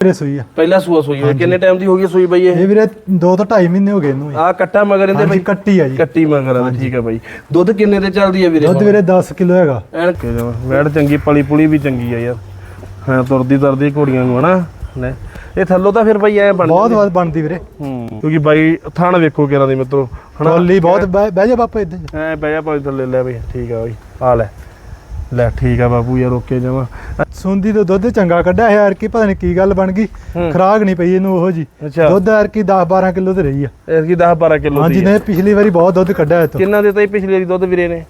ਵੀਰੇ ਸੂਈ ਆ। ਪਹਿਲਾ ਸੂਆ ਸੂਈ ਹੋਈ। ਕਿੰਨੇ ਟਾਈਮ ਦੀ ਹੋ ਗਈ ਸੂਈ ਬਈ ਇਹ? ਇਹ ਵੀਰੇ 2 ਤੋਂ 2.5 ਮਹੀਨੇ ਹੋ ਗਏ ਇਹਨੂੰ ਆ ਕੱਟਾ ਮਗਰ ਇਹਦੇ ਹਾਂਜੀ ਬਈ? ਕੱਟੀ ਆ ਜੀ। ਕੱਟੀ ਮਗਰ ਆ ਠੀਕ ਹੈ ਬਾਈ। ਦੁੱਧ ਕਿੰਨੇ ਤੇ ਚੱਲਦੀ ਹੈ ਵੀਰੇ? ਦੁੱਧ ਵੀਰੇ 10 ਕਿਲੋ ਹੈਗਾ। ਐਨ ਕੇ ਜਾਵਾਂ ਵੈੜ ਚੰਗੀ ਪਲੀ ਪੁਲੀ ਵੀ ਚੰਗੀ ਆ ਯਾਰ। ਹਾਂ ਤੁਰਦੀ ਤੁਰਦੀ ਘੋੜੀਆਂ ਨੂੰ ਹਨਾ। ਲੈ ਇਹ ਥੱਲੋਂ ਤਾਂ ਫਿਰ ਬਾਈ ਐ ਬਣ ਬਹੁਤ ਬਹੁਤ ਬਣਦੀ ਵੀਰੇ। ਹੂੰ ਕਿਉਂਕਿ ਬਾਈ ਥਾਣ ਵੇਖੋ ਕਿਹਨਾਂ ਦੀ ਮਿੱਤਰੋ। ਹਨਾ? ਟੋਲੀ ਬਹੁਤ ਬਹਿ ਬਹਿ ਜਾ ਬਾਪਾ ਇਦਾਂ ਐ ਬਹਿ ਜਾ ਭਾਈ ਥੱਲੇ ਲੈ ਬਈ। ਠੀਕ ਆ ਬਾਈ। ਆ ਲੈ। ਲੈ ਠੀਕ ਆ ਬਾਬੂ ਯਾਰ ਓਕੇ ਜਾਵਾਂ। ਸੁੰਦੀ ਤੋਂ ਦੁੱਧ ਚੰਗਾ ਕੱਢਿਆ ਯਾਰ ਕੀ ਪਤਾ ਨਹੀਂ ਕੀ ਗੱਲ ਬਣ ਗਈ। ਹੂੰ। ਖਰਾਕ ਨਹੀਂ ਪਈ ਇਹਨੂੰ ਉਹੋ ਜੀ। ਅੱਛਾ। ਦੁੱਧ ਯਾਰ ਕੀ 10 12 ਕਿਲੋ ਤੇ ਰਹੀ ਆ। ਇਸ ਕੀ 10 12 ਕਿਲੋ ਹਾਂਜੀ ਦੀ ਨੇ ਪਿਛਲੀ ਵਾਰੀ ਬਹੁਤ ਦੁੱਧ ਕੱਢਿਆ ਇਹ ਤੋਂ ਕਿੰਨਾ ਦਿੱਤਾ ਸੀ ਪਿਛਲੇ ਦੀ ਦੁੱਧ ਵੀਰੇ ਨੇ?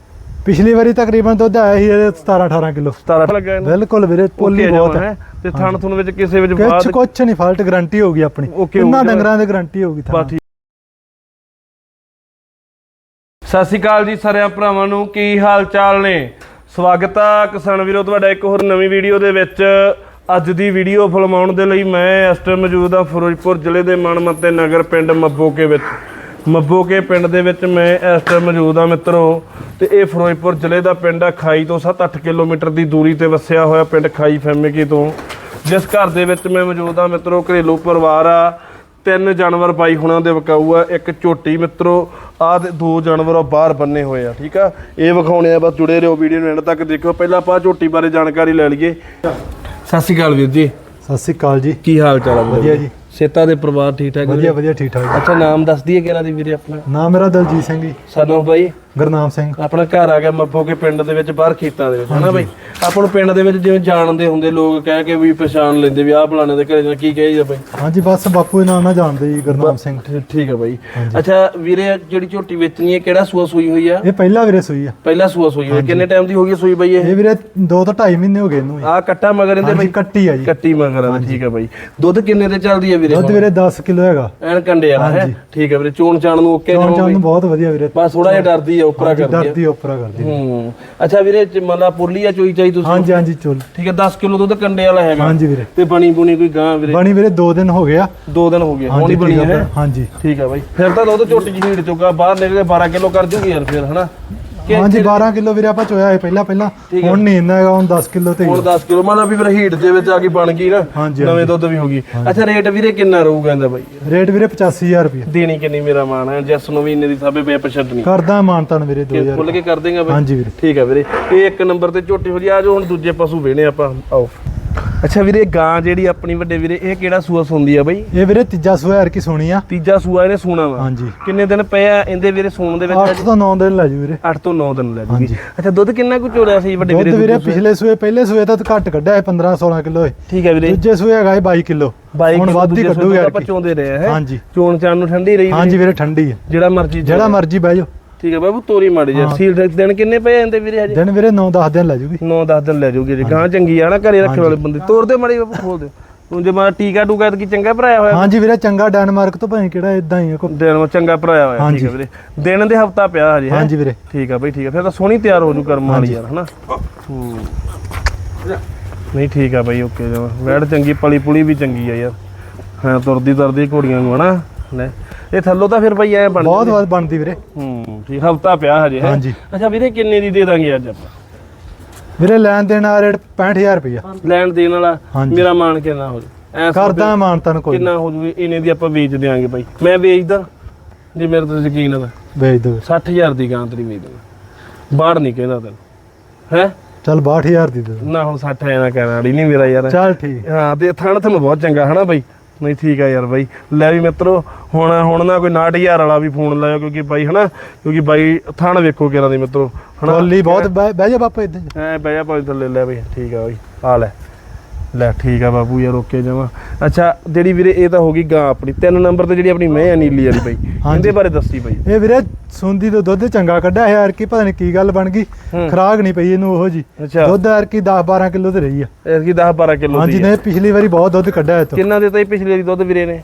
ਪਿਛਲੀ ਵਾਰੀ ਤਕਰੀਬਨ ਦੁੱਧ ਆਇਆ ਸੀ ਇਹਦੇ 17 18 ਕਿਲੋ। 17 ਲੱਗਾ ਇਹਨੂੰ। ਬਿਲਕੁਲ ਵੀਰੇ ਪੋਲੀ Okay ਬਹੁਤ ਜਮਾਂ ਹੈ ਹੈ ਤੇ ਥਣ ਥੁਣ ਵਿੱਚ ਕਿਸੇ ਵਿੱਚ ਕੁਛ ਬਾਅਦ ਕੁਛ ਨਹੀਂ ਫਾਲਟ ਗਾਰੰਟੀ ਹੋਗੀ ਆਪਣੀ। Okay। ਡੰਗਰਾਂ ਦੀ ਗਾਰੰਟੀ ਹੋਗੀ ਬਸ ਠੀਕ। ਸਤਿ ਸ਼੍ਰੀ ਅਕਾਲ ਜੀ ਸਾਰਿਆਂ ਭਰਾਵਾਂ ਨੂੰ ਕੀ ਹਾਲ ਚਾਲ ਨੇ? ਸਵਾਗਤ ਆ ਕਿਸਾਨ ਵੀਰੋ, ਤੁਹਾਡਾ ਇੱਕ ਹੋਰ ਨਵੀਂ ਵੀਡੀਓ ਦੇ ਵਿੱਚ। ਅੱਜ ਦੀ ਵੀਡੀਓ ਫਿਲਮਾਉਣ ਦੇ ਲਈ ਮੈਂ ਇਸ ਟਾਈਮ ਮੌਜੂਦ ਆ ਫਿਰੋਜ਼ਪੁਰ ਜ਼ਿਲ੍ਹੇ ਦੇ ਮਨਮੱਤੇ ਨਗਰ ਪਿੰਡ ਮੱਬੋਕੇ ਵਿੱਚ। ਮੱਬੋਕੇ ਪਿੰਡ ਦੇ ਵਿੱਚ ਮੈਂ ਇਸ ਟਾਈਮ ਮੌਜੂਦ ਆ ਮਿੱਤਰੋ, ਤੇ ਇਹ ਫਿਰੋਜ਼ਪੁਰ ਜ਼ਿਲ੍ਹੇ ਦਾ ਪਿੰਡ ਆ, ਖਾਈ ਤੋਂ 7-8 ਕਿਲੋਮੀਟਰ ਦੀ ਦੂਰੀ ਤੇ ਵਸਿਆ ਹੋਇਆ ਪਿੰਡ ਖਾਈ ਫੈਮਿਕੀ ਤੋਂ। ਜਿਸ ਘਰ ਦੇ ਵਿੱਚ ਮੈਂ ਮੌਜੂਦ ਆ ਮਿੱਤਰੋ, ਘਰੇਲੂ ਪਰਿਵਾਰ ਆ। ਤਿੰਨ ਜਾਨਵਰ ਬਾਈ ਹੁਣਾਂ ਦੇ ਵਿਕਾਊ ਆ ਇੱਕ ਝੋਟੀ ਮਿੱਤਰੋ ਆਹ ਤੇ ਦੋ ਜਾਨਵਰ ਆ ਬਾਹਰ ਬੰਨੇ ਹੋਏ ਆ ਠੀਕ ਆ? ਇਹ ਵਿਖਾਉਣੇ ਆ ਬਸ ਜੁੜੇ ਰਹੋ ਵੀਡੀਓ ਨੂੰ ਐਂਡ ਤੱਕ ਦੇਖੋ ਪਹਿਲਾਂ ਆਪਾਂ ਝੋਟੀ ਬਾਰੇ ਜਾਣਕਾਰੀ ਲੈ ਲਈਏ। ਸਤਿ ਸ਼੍ਰੀ ਅਕਾਲ ਵੀਰ ਜੀ। ਸਤਿ ਸ੍ਰੀ ਅਕਾਲ ਜੀ। ਕੀ ਹਾਲ ਚਾਲ ਆ ਵਧੀਆ ਜੀ? ਸੇਤਾ ਦੇ ਪਰਿਵਾਰ ਠੀਕ ਠਾਕ ਵਧੀਆ ਵਧੀਆ ਠੀਕ ਠਾਕ ਅੱਛਾ ਨਾਮ ਦੱਸ ਦਈਏ ਕਿਹੜਾ ਦੀ ਵੀਰੇ ਆਪਣਾ? ਨਾਮ ਮੇਰਾ ਦਲਜੀਤ ਸਿੰਘ ਜੀ। ਸਾਨੂੰ ਬਾਈ। ਗੁਰਨਾਮ ਸਿੰਘ। ਆਪਣਾ ਘਰ ਆ ਗਿਆ ਮੱਫੋ ਕੇ ਪਿੰਡ ਦੇ ਵਿੱਚ ਬਾਹਰ ਖੇਤਾਂ ਦੇ ਵਿੱਚ ਹਨਾ ਬਾਈ? ਆਪਾਂ ਨੂੰ ਪਿੰਡ ਦੇ ਵਿੱਚ ਜਿਵੇਂ ਜਾਣਦੇ ਹੁੰਦੇ ਲੋਕ ਕਹਿ ਕੇ ਵੀ ਪਛਾਣ ਲੈਂਦੇ ਵੀ ਆਹ ਫਲਾਣੇ ਦੇ ਘਰੇ ਜਾਣਾ ਕੀ ਕਹੇ ਬਾਈ? ਹਾਂਜੀ ਬਸ ਬਾਪੂ ਦੇ ਨਾਲ ਜਾਣਦੇ ਜੀ ਗੁਰਨਾਮ ਸਿੰਘ। ਠੀਕ ਹੈ ਬਾਈ। ਅੱਛਾ ਵੀਰੇ ਜਿਹੜੀ ਝੋਟੀ ਵੇਚਣੀ ਹੈ ਕਿਹੜਾ ਸੂਆ ਸੂਈ ਹੋਈ ਆ? ਇਹ ਪਹਿਲਾ ਵੀਰੇ ਸੂਈ ਆ। ਪਹਿਲਾ ਸੂਆ ਸੂਈ ਹੋਈ ਕਿੰਨੇ ਟਾਈਮ ਦੀ ਹੋ ਗਈ ਸੂਈ ਬਾਈ ਇਹ? ਇਹ ਵੀਰੇ 2 ਤੋਂ 2.5 ਮਹੀਨੇ ਹੋ ਗਏ ਇਹਨੂੰ ਜੀ। ਆ ਕੱਟਾ ਮਗਰ ਇਹਦੇ ਬਾਈ? ਕੱਟੀ ਆ ਜੀ। ਕੱਟੀ ਮਗਰ ਆ ਠੀਕ ਹੈ ਬਾਈ। ਦੁੱਧ ਕਿੰਨੇ ਤੇ ਚੱਲਦੀ ਹੈ ਵੀਰੇ? ਦੁੱਧ ਵੀਰੇ 10 ਕਿਲੋ ਹੈਗਾ। ਐਨ ਕੰਡੇ ਹੈ? ਠੀਕ ਹੈ ਵੀਰੇ ਚੋਣ ਚਾਣ ਨੂੰ ਓਕੇ ਚੌਣ ਚਾਣ ਨੂੰ ਬਹੁਤ ਵਧੀਆ ਵੀਰੇ। ਬਸ ਥੋੜਾ ਜਿਹਾ ਡਰਦੀ ਆ ਉਪਰਾ ਕਰਦੀ ਆ। ਡਰਦੀ ਉਪਰਾ ਕਰਦੀ ਹੂੰ। ਅੱਛਾ ਵੀਰੇ ਚ ਮੰਨ ਲਾ ਪੁਰਲੀ ਆ ਚੋਈ ਚਾਈ ਤੁਸੀਂ? ਹਾਂਜੀ ਹਾਂਜੀ ਚੁੱਲ। ਠੀਕ ਹੈ 10 ਕਿਲੋ ਦੁੱਧ ਕੰਡੇ ਵਾਲਾ ਹੈਗਾ। ਹਾਂਜੀ ਵੀਰੇ। ਤੇ ਬਣੀ ਬੁਣੀ ਕੋਈ ਗਾਂ ਵੀਰੇ? ਬਣੀ ਵੀਰੇ 2 ਦਿਨ ਹੋ ਗਿਆ ਦੋ ਦਿਨ ਹੋ ਗਏ ਹੁਣ ਹੀ ਬਣੀ ਹੈ। ਆ ਹਾਂਜੀ। ਠੀਕ ਹੈ ਬਾਈ। ਫਿਰ ਤਾਂ ਦੁੱਧ ਝੋਟੀ ਜਿਹੀ ਹੀੜ ਚੁੱਕਾ ਬਾਹਰ ਨਿਕਲ ਕੇ 12 ਕਿਲੋ ਕਰ ਜੂਗੀ ਯਾਰ ਫਿਰ ਹਨਾ? ਹਾਂਜੀ 12 ਕਿਲੋ ਵੀਰੇ ਆਪਾਂ ਚੋਇਆ ਹੈ ਪਹਿਲਾਂ ਪਹਿਲਾਂ। ਹੁਣ ਨਹੀਂ ਇੰਨਾ ਹੈਗਾ ਹੁਣ 10 ਕਿਲੋ ਤੇ ਹੁਣ 10 ਕਿਲੋ। ਮਾਨਾ ਵੀ ਫਿਰ ਹੀਟ ਦੇ ਵਿੱਚ ਆ ਕੇ ਬਣ ਗਈ ਨਾ ਨਵੇਂ ਦੁੱਧ ਵੀ ਹੋ ਗਈ। ਅੱਛਾ ਰੇਟ ਵੀਰੇ ਕਿੰਨਾ ਰਹੂਗਾ ਇਹਦਾ ਬਾਈ? ਰੇਟ ਵੀਰੇ 85000 ਰੁਪਏ ਦੇਣੀ ਕਿੰਨੀ ਮੇਰਾ ਮਾਨ ਹੈ ਜੈਸ ਨੂੰ ਵੀ ਇੰਨੇ ਦੀ ਸਾਬੇ ਪੇ ਪਛੜਨੀ ਕਰਦਾ ਮਾਨਤਨ ਵੀਰੇ 2000 ਖੁੱਲ ਕੇ ਕਰ ਦੇਗਾ ਬਾਈ? ਹਾਂਜੀ ਵੀਰੇ। ਠੀਕ ਹੈ ਵੀਰੇ। ਇਹ ਇੱਕ ਨੰਬਰ ਤੇ ਝੋਟੀ ਹੋ ਜੀ ਆ ਹੁਣ ਦੂਜੇ ਪਸ਼ੂ ਵੇਣੇ ਆਪਾਂ ਆਓ। ਅੱਛਾ ਵੀਰੇ ਗਾਂ ਜਿਹੜੀ ਆਪਣੀ ਵੱਡੇ ਵੀਰੇ ਇਹ ਕਿਹੜਾ ਸੂਆ ਸੁੰਦੀ ਆ ਬਾਈ? ਇਹ ਵੀਰੇ ਤੀਜਾ ਸੂਆ ਕੀ ਸੋਣੀ ਆ? ਤੀਜਾ ਸੂਆ ਇਹਨੇ ਸੂਣਾ ਵਾ। ਹਾਂਜੀ। ਕਿੰਨੇ ਦਿਨ ਪਏ ਆ ਇਹਦੇ ਵੀਰੇ ਸੂਣ ਦੇ ਵਿੱਚ? 8 ਤੋਂ 9 ਦਿਨ ਲੈ ਜੂ ਵੀਰੇ। 8 ਤੋਂ 9 ਦਿਨ ਲੈ ਜੂਗੀ। ਅੱਛਾ ਦੁੱਧ ਕਿੰਨਾ ਕੁ ਚੋਰਿਆ ਸੀ ਵੱਡੇ ਦੁੱਧ ਵੀਰੇ ਵੀਰੇ ਪਿਛਲੇ ਸੂਏ ਪਹਿਲੇ ਸੂਏ ਤਾਂ ਘੱਟ ਕੱਢਿਆ ਹੈ 15 16 ਕਿਲੋ ਹੈ ਠੀਕ ਹੈ ਵੀਰੇ। ਦੂਜੇ ਸੂਏ ਹੈਗਾ ਹੈ 22 ਕਿਲੋ। ਹੁਣ ਵੱਧ ਹੀ ਕੱਢੂਗੇ ਯਾਰ ਆਪਾਂ ਚੋਂਦੇ ਰਹੇ ਹੈ? ਹਾਂਜੀ। ਚੋਣ ਚਾਣ ਨੂੰ ਠੰਡੀ ਰਹੀ ਹਾਂਜੀ ਵੀਰੇ। ਠੰਡੀ ਹੈ ਜਿਹੜਾ ਮਰਜ਼ੀ ਜਿਹੜਾ ਮਰਜ਼ੀ ਬਹਿ ਜਾਓ। ਠੀਕ ਹੈ ਬਾਬੂ ਤੋਰੀ ਮਾੜੀ ਜਾ ਸੀਲ ਦਿਨ ਕਿੰਨੇ ਪਏ ਜਾਂਦੇ ਵੀਰੇ ਹਜੇ? ਦਿਨ ਵੀਰੇ 9-10 ਦਿਨ ਲੈ ਜੂਗੀ। 9-10 ਦਿਨ ਲੈ ਜਾਊਗੀ ਜੇ। ਗਾਂ ਚੰਗੀ ਆ ਨਾ ਘਰੇ ਰੱਖਣ ਵਾਲੇ ਬੰਦੇ। ਤੋੜ ਦੇ ਮਾੜੀ ਬਾਬੂ ਖੋਲ ਦੇ ਤੂੰ ਜੇ ਮਾਰਾ ਟੀਕਾ ਟੂਕਾ ਕੀ ਚੰਗਾ ਭਰਾਇਆ ਹੋਇਆ? ਹਾਂਜੀ ਵੀਰੇ ਚੰਗਾ ਡੈਨਮਾਰਕ ਤੋਂ ਭਾਵੇਂ ਕਿਹੜਾ ਇਦਾਂ ਹੀ ਹੈ ਕੋਈ ਦਿਨ ਨੂੰ ਚੰਗਾ ਭਰਾਇਆ ਹੋਇਆ ਠੀਕ ਹੈ ਵੀਰੇ। ਦਿਨ ਦੇ ਹਫਤਾ ਪਿਆ ਹਜੇ? ਹਾਂਜੀ ਵੀਰੇ। ਠੀਕ ਆ ਬਈ ਠੀਕ ਆ। ਫਿਰ ਤਾਂ ਸੋਹਣੀ ਤਿਆਰ ਹੋ ਜੂ ਕਰਮ ਵਾਲੀ ਯਾਰ ਹਨਾ? ਹੂੰ। ਨਹੀਂ ਠੀਕ ਆ ਬਈ ਓਕੇ ਜਮਾ ਵੈੜ ਚੰਗੀ ਪਲੀ ਪੁਲੀ ਵੀ ਚੰਗੀ ਆ ਯਾਰ। ਹਾਂ ਤੁਰਦੀ ਤੁਰਦੀ ਘੋੜੀਆਂ ਨੂੰ ਹਨਾ? ਲੈ। ਇਹ ਥੱਲੋਂ ਤਾਂ ਫਿਰ ਬਈ ਐ ਬਣ ਬਹੁਤ ਬਹੁਤ ਬਣਦੀ ਵੀਰੇ। ਹੂੰ ਠੀਕ ਹਫਤਾ ਪਿਆ ਹਜੇ ਹੈ? ਹਾਂਜੀ। ਅੱਛਾ ਵੀਰੇ ਕਿੰਨੇ ਦੀ ਦੇ ਦਾਂਗੇ ਅੱਜ ਆਪਾਂ? ਵੀਰੇ ਲੈਣ ਦੇਣ ਆ ਰੇਟ 65000 ਰੁਪਇਆ ਲੈਣ ਦੇਣ ਵਾਲਾ? ਹਾਂਜੀ। ਮੇਰਾ ਮਾਨ ਕਿੰਨਾ ਹੋ ਜੂ ਐ ਕਰਦਾ ਮਾਨਤਨ ਕੋਈ ਕਿੰਨਾ ਹੋ ਜੂ ਇਹਨੇ ਦੀ ਆਪਾਂ ਵੇਚ ਦਿਆਂਗੇ ਬਾਈ। ਮੈਂ ਵੇਚਦਾ ਜੇ ਮੇਰੇ ਤੇ ਯਕੀਨ ਹੈ ਵੇਚ ਦੋ 60000 ਦੀ ਗਾਂ ਤੇਰੀ ਵੇਚ ਦੂੰਗਾ ਬਾਹਰ ਨਹੀਂ ਕਹਿੰਦਾ ਤੈਨੂੰ। ਹੈ? ਚੱਲ 62000 ਦੀ ਦੇ ਦੋ ਨਾ ਹੁਣ 60 ਐ ਨਾ ਕਹਿਣ ਨਹੀਂ ਮੇਰਾ ਯਾਰ। ਚੱਲ ਠੀਕ। ਹਾਂ ਤੇ ਥਣ ਤੁਹਾਨੂੰ ਬਹੁਤ ਚੰਗਾ ਹਨਾ ਬਾਈ? ਨਹੀਂ ਠੀਕ ਆ ਯਾਰ ਬਾਈ। ਲੈ ਵੀ ਮਿੱਤਰੋ ਹੁਣ ਹੁਣ ਨਾ ਕੋਈ 69000 ਵਾਲਾ ਵੀ ਫੋਨ ਲਾਇਓ ਕਿਉਂਕਿ ਬਾਈ ਹਨਾ ਕਿਉਂਕਿ ਬਾਈ ਥਣ ਵੇਖੋ ਕਿਹਨਾਂ ਦੀ ਮਿੱਤਰੋ ਹਨਾ? ਟੋਲੀ ਬਹੁਤ ਬਹਿ ਜਾ ਬਾਪਾ ਇਦਾਂ ਐ ਬਹਿ ਜਾ ਭਾਈ ਥੱਲੇ ਲੈ ਬਈ ਠੀਕ ਆ ਬਾਈ ਆ ਲੈ। ਲੈ ਠੀਕ ਆ ਬਾਬੂ ਯਾਰ ਓਕੇ ਜਮਾ ਅੱਛਾ ਜਿਹੜੀ ਵੀਰੇ ਇਹ ਤਾਂ ਹੋ ਗਈ ਗਾਂ ਆਪਣੀ। ਤਿੰਨ ਨੰਬਰ ਤੇ ਜਿਹੜੀ ਆਪਣੀ ਮੈਂ ਆ ਨੀਲੀ ਵਾਲੀ ਬਾਈ। ਇਹਦੇ ਬਾਰੇ ਦੱਸੀ ਬਾਈ। ਇਹ ਵੀਰੇ ਸੁੰਦੀ ਤੋਂ ਦੁੱਧ ਚੰਗਾ ਕੱਢਿਆ ਯਾਰ ਕੀ ਪਤਾ ਨਹੀਂ ਕੀ ਗੱਲ ਬਣ ਗਈ। ਹੂੰ। ਖਰਾਕ ਨਹੀਂ ਪਈ ਇਹਨੂੰ ਉਹੋ ਜੀ। ਅੱਛਾ। ਦੁੱਧ ਯਾਰ ਕੀ 10 12 ਕਿਲੋ ਤੇ ਰਹੀ ਆ। ਇਸ ਕੀ 10 12 ਕਿਲੋ ਹਾਂਜੀ ਦੀ ਨੇ ਪਿਛਲੀ ਵਾਰੀ ਬਹੁਤ ਦੁੱਧ ਕੱਢਿਆ ਇਹ ਤੋਂ ਕਿੰਨਾ ਦਿੱਤਾ ਸੀ ਪਿਛਲੇ ਦੀ ਦੁੱਧ ਵੀਰੇ ਨੇ?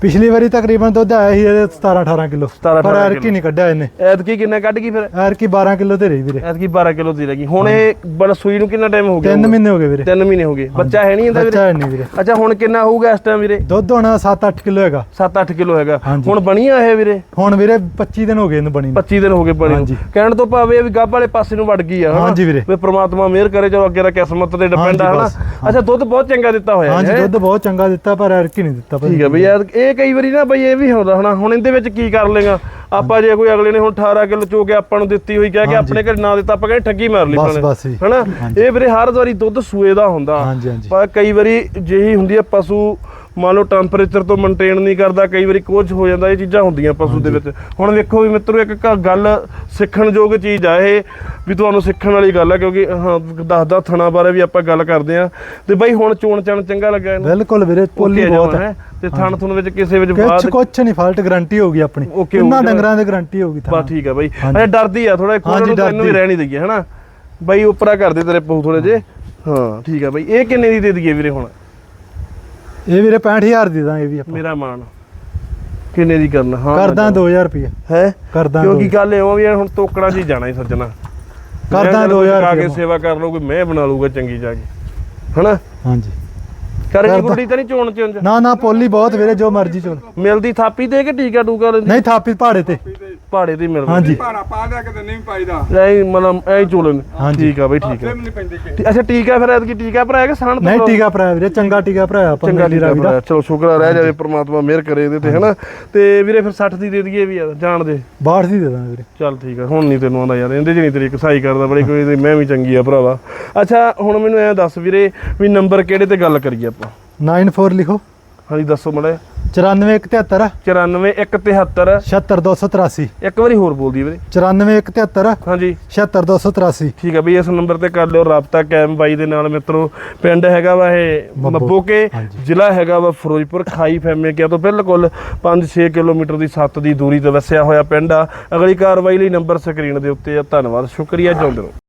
ਪਿਛਲੀ ਵਾਰੀ ਤਕਰੀਬਨ ਦੁੱਧ ਆਇਆ ਸੀ ਇਹਦੇ 17 18 ਕਿਲੋ। 17 ਪਰ 18 ਐਰਕੀ ਨਹੀਂ ਕੱਢਿਆ ਇਹਨੇ। ਐਤਕੀ ਕਿੰਨਾ ਕੱਢ ਗਈ ਫਿਰ? ਐਰਕੀ 12 ਕਿਲੋ ਤੇ ਰਹੀ ਵੀਰੇ। ਐਤਕੀ 12 ਕਿਲੋ ਦੀ ਲੱਗੀ ਹੁਣ ਇਹ ਬੜਾ ਸੂਈ ਨੂੰ ਕਿੰਨਾ ਟਾਈਮ ਹੋ ਗਿਆ 3 ਮਹੀਨੇ ਹੋ ਗਏ ਵੀਰੇ। 3 ਮਹੀਨੇ ਹੋ ਗਏ। ਬੱਚਾ ਹੈ ਨਹੀਂ ਇਹਦਾ ਵੀਰੇ ਬੱਚਾ ਹੈ ਨਹੀਂ ਵੀਰੇ। ਅੱਛਾ ਹੁਣ ਕਿੰਨਾ ਹੋਊਗਾ ਇਸ ਟਾਈਮ ਵੀਰੇ? ਦੁੱਧ ਹੁਣ 7-8 ਕਿਲੋ ਹੈਗਾ। 7-8 ਕਿਲੋ ਹੈਗਾ। ਹਾਂਜੀ। ਹੁਣ ਬਣੀ ਆ ਇਹ ਵੀਰੇ? ਹੁਣ ਵੀਰੇ 25 ਦਿਨ ਹੋ ਗਏ ਇਹਨੂੰ ਬਣੀ ਨੂੰ। 25 ਦਿਨ ਹੋ ਗਏ ਬਣੀ ਨੂੰ। ਹਾਂਜੀ। ਕਹਿਣ ਤੋਂ ਭਾਵੇਂ ਵੀ ਗੱਭ ਵਾਲੇ ਪਾਸੇ ਨੂੰ ਵੜ ਗਈ ਆ ਹਨਾ? ਹਾਂਜੀ ਵੀਰੇ। ਵੀ ਪ੍ਰਮਾਤਮਾ ਮਿਹਰ ਕਰੇ ਚਲੋ ਅੱਗੇ ਦਾ ਕਿਸਮਤ ਤੇ ਡਿਪੈਂਡ ਹਾਂਜੀ ਆ ਹਨਾ? ਬਸ, ਅੱਛਾ ਦੁੱਧ ਬਹੁਤ ਚੰਗਾ ਦਿੱਤਾ ਹੋਇਆ ਹਾਂਜੀ ਹੈ। ਦੁੱਧ ਬਹੁਤ ਚੰਗਾ ਦਿੱਤਾ ਪਰ ਐਰਕੀ ਨਹੀਂ ਦਿੱਤਾ ਭਾਜੀ। ਠੀਕ ਹੈ ਬਈ ਯਾਰ ਇਹ ਕਈ ਵਾਰੀ ਨਾ ਬਈ ਇਹ ਵੀ ਹੁੰਦਾ ਹਨਾ ਹੁਣ ਇਹਦੇ ਵਿੱਚ ਕੀ ਕਰ ਲੇਗਾ ਆਪਾਂ ਜੇ ਕੋਈ ਅਗਲੇ ਨੇ ਹੁਣ 18 ਕਿਲੋ ਚੋ ਕੇ ਆਪਾਂ ਨੂੰ ਦਿੱਤੀ ਹੋਈ ਕਹਿ ਕੇ ਆਪਣੇ ਘਰ ਨਾ ਦਿੱਤਾ ਆਪਾਂ ਕਹਿੰਦੇ ਠੱਗੀ ਮਾਰ ਲਈ ਜੀ। ਹਨਾ? ਇਹ ਵੀਰੇ ਹਰ ਵਾਰੀ ਦੁੱਧ ਸੂਏ ਦਾ ਹੁੰਦਾ। ਪਰ ਕਈ ਵਾਰੀ ਜਿਹੀ ਹੁੰਦੀ ਹੈ ਪਸ਼ੂ ਮੰਨ ਲਓ ਟੈਂਪਰੇਚਰ ਤੋਂ ਮੇਨਟੇਨ ਨਹੀਂ ਕਰਦਾ ਕਈ ਵਾਰੀ ਕੁਝ ਹੋ ਜਾਂਦਾ ਇਹ ਚੀਜ਼ਾਂ ਹੁੰਦੀਆਂ ਪਸ਼ੂ ਦੇ ਵਿੱਚ। ਹੁਣ ਵੇਖੋ ਵੀ ਮਿੱਤਰੋ ਇੱਕ ਕ- ਗੱਲ ਸਿੱਖਣ ਯੋਗ ਚੀਜ਼ ਆ ਇਹ ਵੀ ਤੁਹਾਨੂੰ ਸਿੱਖਣ ਵਾਲੀ ਗੱਲ ਆ ਕਿਉਂਕਿ ਹਾਂ ਦੱਸਦਾ ਥਣਾ ਬਾਰੇ ਵੀ ਆਪਾਂ ਗੱਲ ਕਰਦੇ ਆ ਤੇ ਬਾਈ ਹੁਣ ਚੋਣ ਚਣ ਚੰਗਾ ਲੱਗਾ ਇਹਨੂੰ। ਬਿਲਕੁਲ ਵੀਰੇ ਪੋਲੀ Okay ਬਹੁਤ ਜਮਾਂ ਹੈ। ਹੈ ਤੇ ਥਣ ਥੁਣ ਵਿੱਚ ਕਿਸੇ ਵਿੱਚ ਕੁਛ ਬਾਅਦ ਕੁਛ ਨਹੀਂ ਫਾਲਟ ਗਾਰੰਟੀ ਹੋਗੀ ਆਪਣੀ। Okay, okay। ਡੰਗਰਾਂ ਦੀ ਗਾਰੰਟੀ ਹੋਗੀ ਤਾਂ ਠੀਕ ਆ ਬਾਈ। ਹਾਂਜੀ। ਡਰਦੀ ਆ ਥੋੜਾ ਹਾਂਜੀ, ਨੂੰ ਤੈਨੂੰ ਵੀ ਡਰਦੀ। ਰਹਿ ਨਹੀਂ ਦਈਏ ਹਨਾ? ਬਾਈ ਉਪਰਾ ਕਰਦੇ ਤੇਰੇ ਪੂ ਥੋੜੇ ਜੇ ਹਾਂ ਠੀਕ ਆ ਬਾਈ। ਇਹ ਕਿੰਨੇ ਦੀ ਦੇ ਦਈਏ ਵੀਰੇ ਹੁਣ? ਇਹ ਵੀਰੇ 65000 ਦੇ ਦਾਂਗੇ ਵੀ ਆਪਾਂ। ਮੇਰਾ ਮਾਨ ਕਿੰਨੇ ਦੀ ਕਰਨਾ? ਹਾਂ ਕਰਦਾਂ 2000 ਰੁਪਏ ਹੈ? ਕਰਦਾਂ ਕਿਉਂਕਿ ਗੱਲ ਇਹ ਵੀ ਹੁਣ ਤੋਕੜਾ ਜੀ ਜਾਣਾ ਹੀ ਸੱਜਣਾ। ਕਰਦਾਂ ਮੈਂ ਕਿਹਾ 2000 ਆ ਕੇ ਰੁਪਏ ਸੇਵਾ ਕਰ ਲਓ ਕੋਈ ਮੈਂ ਬਣਾ ਲੂਗਾ ਚੰਗੀ ਜਾ ਕੇ। ਹਨਾ? ਹਾਂਜੀ। ਕਰੇ ਜੀ ਕਰਦਾਂ। ਗੁੱਡੀ ਤਾਂ ਨਹੀਂ ਚੋਣ ਚੰਜ ਨਾ ਨਾ ਪੋਲੀ ਬਹੁਤ ਵੀਰੇ ਜੋ ਮਰਜ਼ੀ ਚੋਲ ਮਿਲਦੀ ਥਾਪੀ ਤੇ ਕਿ ਟੀਕਾ ਟੂਕਾ ਲੈਂਦੀ? ਨਹੀਂ ਥਾਪੀ ਪਹਾੜੇ ਤੇ। ਪਹਾੜੇ ਦੀ ਮਿਲਦੀ। ਹਾਂਜੀ। ਭਾੜਾ ਪਾ ਲਿਆ ਕਿਤੇ ਨਹੀਂ ਪਾਈਦਾ? ਐ ਮਤਲਬ ਐ ਚੋਲਨ ਹਾਂਜੀ। ਠੀਕ ਆ ਬਈ ਠੀਕ ਆ। ਨਹੀਂ ਤੇ ਅੱਛਾ ਟੀਕਾ ਫਿਰ ਐਤਕੀ ਟੀਕਾ ਭਰਾਇਆ ਕਿ ਸਾਣ ਨਹੀਂ ਟੀਕਾ ਭਰਾਇਆ ਵੀਰੇ ਚੰਗਾ ਟੀਕਾ ਭਰਾਇਆ ਆਪਾਂ ਚੰਗਾ ਟੀਕਾ ਰਾਵੀ ਦਾ। ਭਰਾਇਆ ਚਲੋ ਸ਼ੁਕਰ ਆ ਰਹਿ ਜਾਵੇ ਪ੍ਰਮਾਤਮਾ ਮਿਹਰ ਕਰੇ ਇਹਦੇ ਤੇ ਹਨਾ? ਤੇ ਵੀਰੇ ਫਿਰ 60 ਦੀ ਦੇ ਦਈਏ ਵੀ ਯਾਰ ਜਾਣ ਦੇ। 62 ਦੀ ਦੇ ਦਾਂਗੇ ਵੀਰੇ। ਚੱਲ ਠੀਕ ਆ ਹੁਣ ਨਹੀਂ ਤੈਨੂੰ ਆਉਂਦਾ ਯਾਰ ਇਹਦੇ 'ਚ ਨਹੀਂ ਤੇਰੀ ਕਸਾਈ ਕਰਦਾ ਬੜੀ ਕੋਈ ਮੈਂ ਵੀ ਚੰਗੀ ਆ ਭਰਾਵਾ। ਅੱਛਾ ਹੁਣ ਮੈਨੂੰ ਐ ਦੱਸ ਵੀਰੇ ਵੀ ਨੰਬਰ ਕਿਹੜੇ ਤੇ ਗੱਲ ਕਰੀਏ ਆਪਾਂ? 94 ਲਿਖੋ। ਹਾਂਜੀ ਦੱਸੋ ਮੜਾ 9473 94173 76283 ਇੱਕ ਵਾਰੀ ਹੋਰ ਬੋਲ ਦਈਏ ਵੀਰੇ 9473 ਹਾਂਜੀ। 76283 ਠੀਕ ਆ ਬਈ ਇਸ ਨੰਬਰ ਤੇ ਕਰ ਲਿਓ ਰਾਬਤਾ ਕੈਮ ਬਾਈ ਦੇ ਨਾਲ ਮਿੱਤਰੋ। ਪਿੰਡ ਹੈਗਾ ਵਾ ਇਹ ਮੱਬੋ। ਮੱਬੋਕੇ। ਜ਼ਿਲ੍ਹਾ ਹੈਗਾ ਵਾ ਫਿਰੋਜ਼ਪੁਰ ਖਾਈ ਫੈਮੇ ਕਿਆ ਤੋਂ ਬਿਲਕੁਲ 5-6 ਕਿਲੋਮੀਟਰ ਦੀ ਸੱਤ ਦੀ ਦੂਰੀ ਤੇ ਵਸਿਆ ਹੋਇਆ ਪਿੰਡ ਆ। ਅਗਲੀ ਕਾਰਵਾਈ ਲਈ ਨੰਬਰ ਸਕਰੀਨ ਦੇ ਉੱਤੇ ਆ। ਧੰਨਵਾਦ ਸ਼ੁਕਰੀਆ ਜਿਉਂਦੇ ਰਹੋ